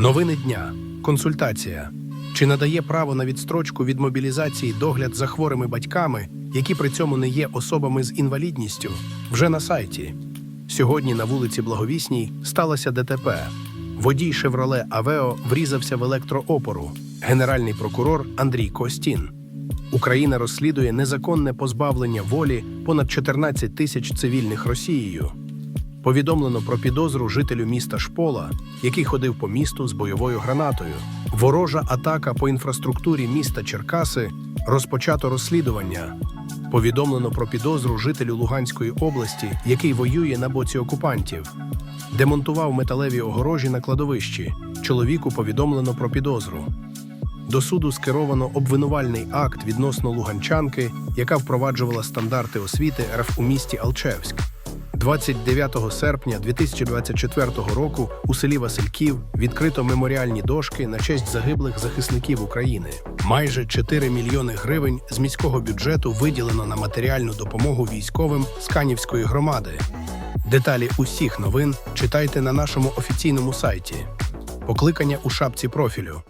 Новини дня. Консультація. Чи надає право на відстрочку від мобілізації догляд за хворими батьками, які при цьому не є особами з інвалідністю? Вже на сайті. Сьогодні на вулиці Благовісній сталося ДТП. Водій Шевроле Авео врізався в електроопору. Генеральний прокурор Андрій Костін. Україна розслідує незаконне позбавлення волі понад 14 тисяч цивільних Росією. Повідомлено про підозру жителю міста Шпола, який ходив по місту з бойовою гранатою. Ворожа атака по інфраструктурі міста Черкаси розпочато розслідування. Повідомлено про підозру жителю Луганської області, який воює на боці окупантів. Демонтував металеві огорожі на кладовищі. Чоловіку повідомлено про підозру. До суду скеровано обвинувальний акт відносно луганчанки, яка впроваджувала стандарти освіти РФ у місті Алчевськ. 29 серпня 2024 року у селі Васильків відкрито меморіальні дошки на честь загиблих захисників України. Майже 4 мільйони гривень з міського бюджету виділено на матеріальну допомогу військовим з Канівської громади. Деталі усіх новин читайте на нашому офіційному сайті. Покликання у шапці профілю.